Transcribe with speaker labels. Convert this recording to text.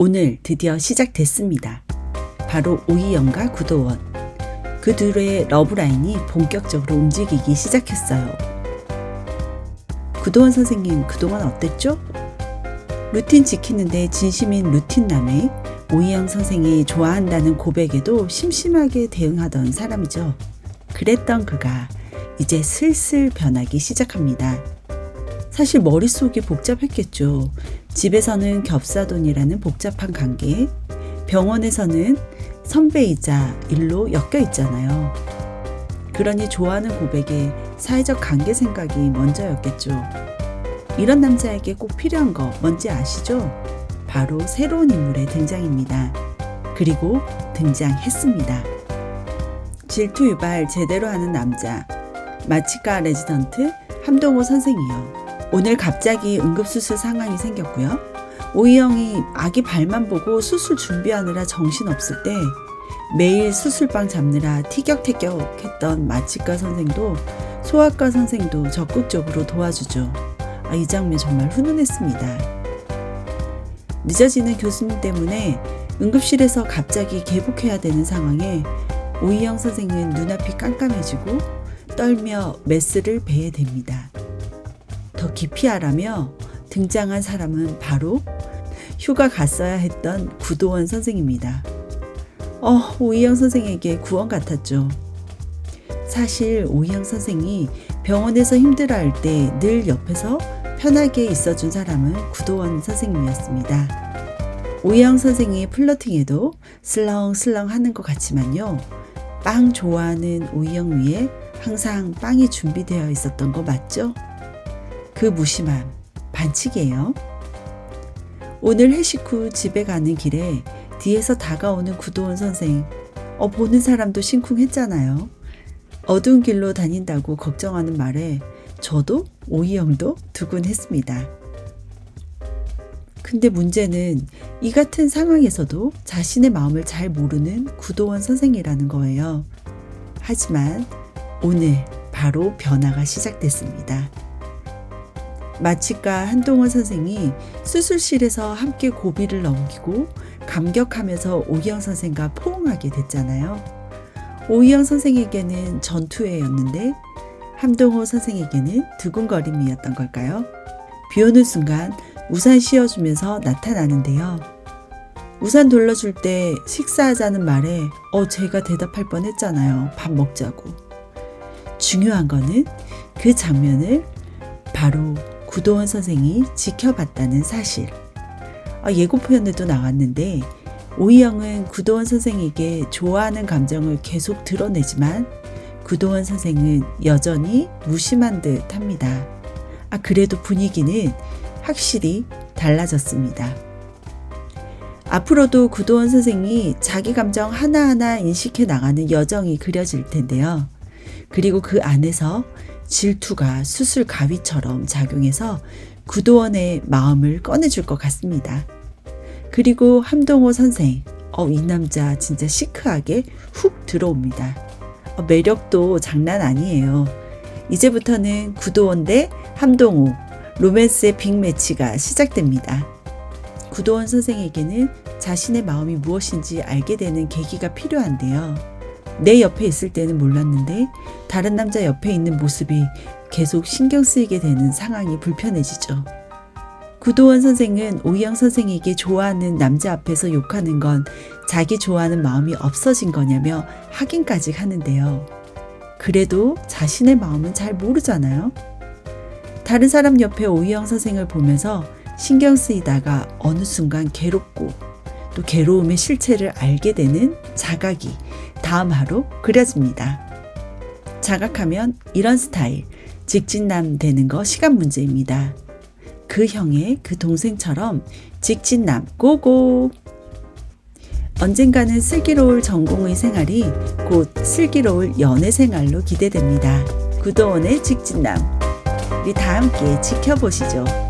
Speaker 1: 오늘 드디어 시작됐습니다. 바로 오이영과 구도원. 그 둘의 러브라인이 본격적으로 움직이기 시작했어요. 구도원 선생님 그동안 어땠죠? 루틴 지키는데 진심인 루틴남에 오이영 선생이 좋아한다는 고백에도 심심하게 대응하던 사람이죠. 그랬던 그가 이제 슬슬 변하기 시작합니다. 사실 머릿속이 복잡했겠죠. 집에서는 겹사돈이라는 복잡한 관계, 병원에서는 선배이자 일로 엮여 있잖아요. 그러니 좋아하는 고백에 사회적 관계 생각이 먼저였겠죠. 이런 남자에게 꼭 필요한 거 뭔지 아시죠? 바로 새로운 인물의 등장입니다. 그리고 등장했습니다. 질투 유발 제대로 하는 남자, 마치과 레지던트 함동호 선생이요. 오늘 갑자기 응급수술 상황이 생겼고요. 오이영이 아기 발만 보고 수술 준비하느라 정신없을 때 매일 수술방 잡느라 티격태격 했던 마취과 선생도 소아과 선생도 적극적으로 도와주죠. 아, 이 장면 정말 훈훈했습니다. 늦어지는 교수님 때문에 응급실에서 갑자기 개복해야 되는 상황에 오이영 선생은 눈앞이 깜깜해지고 떨며 메스를 배에 댑니다. 더 깊이 알아며 등장한 사람은 바로 휴가 갔어야 했던 구도원 선생입니다. 어, 오이영 선생에게 구원 같았죠. 사실 오이영 선생이 병원에서 힘들어할 때 늘 옆에서 편하게 있어준 사람은 구도원 선생님이었습니다. 오이영 선생이 플러팅에도 슬렁슬렁 하는 것 같지만요. 빵 좋아하는 오이영 위에 항상 빵이 준비되어 있었던 거 맞죠? 그 무심함 반칙이에요. 오늘 회식 후 집에 가는 길에 뒤에서 다가오는 구도원 선생, 어, 보는 사람도 심쿵했잖아요. 어두운 길로 다닌다고 걱정하는 말에 저도 오이영도 두근했습니다. 근데 문제는 이 같은 상황에서도 자신의 마음을 잘 모르는 구도원 선생이라는 거예요. 하지만 오늘 바로 변화가 시작됐습니다. 마취과 한동원 선생이 수술실에서 함께 고비를 넘기고 감격하면서 오희영 선생과 포옹하게 됐잖아요. 오희영 선생에게는 전투회였는데 함동호 선생에게는 두근거림이었던 걸까요? 비 오는 순간 우산 씌워주면서 나타나는데요. 우산 돌려줄 때 식사하자는 말에 어 제가 대답할 뻔 했잖아요. 밥 먹자고. 중요한 거는 그 장면을 바로 구도원 선생이 지켜봤다는 사실. 아, 예고편에도 나왔는데 오이영은 구도원 선생에게 좋아하는 감정을 계속 드러내지만 구도원 선생은 여전히 무심한 듯 합니다. 아, 그래도 분위기는 확실히 달라졌습니다. 앞으로도 구도원 선생이 자기 감정 하나하나 인식해 나가는 여정이 그려질 텐데요. 그리고 그 안에서 질투가 수술 가위처럼 작용해서 구도원의 마음을 꺼내줄 것 같습니다. 그리고 함동호 선생, 어, 이 남자 진짜 시크하게 훅 들어옵니다. 어, 매력도 장난 아니에요. 이제부터는 구도원 대 함동호, 로맨스의 빅매치가 시작됩니다. 구도원 선생에게는 자신의 마음이 무엇인지 알게 되는 계기가 필요한데요. 내 옆에 있을 때는 몰랐는데 다른 남자 옆에 있는 모습이 계속 신경 쓰이게 되는 상황이 불편해지죠. 구도원 선생은 오희영 선생에게 좋아하는 남자 앞에서 욕하는 건 자기 좋아하는 마음이 없어진 거냐며 확인까지 하는데요. 그래도 자신의 마음은 잘 모르잖아요. 다른 사람 옆에 오희영 선생을 보면서 신경 쓰이다가 어느 순간 괴롭고 또 괴로움의 실체를 알게 되는 자각이 다음 하루 그려집니다. 자각하면 이런 스타일, 직진남 되는 거 시간 문제입니다. 그 형의 그 동생처럼 직진남 고고! 언젠가는 슬기로울 전공의 생활이 곧 슬기로울 연애 생활로 기대됩니다. 구도원의 직진남. 우리 다 함께 지켜보시죠.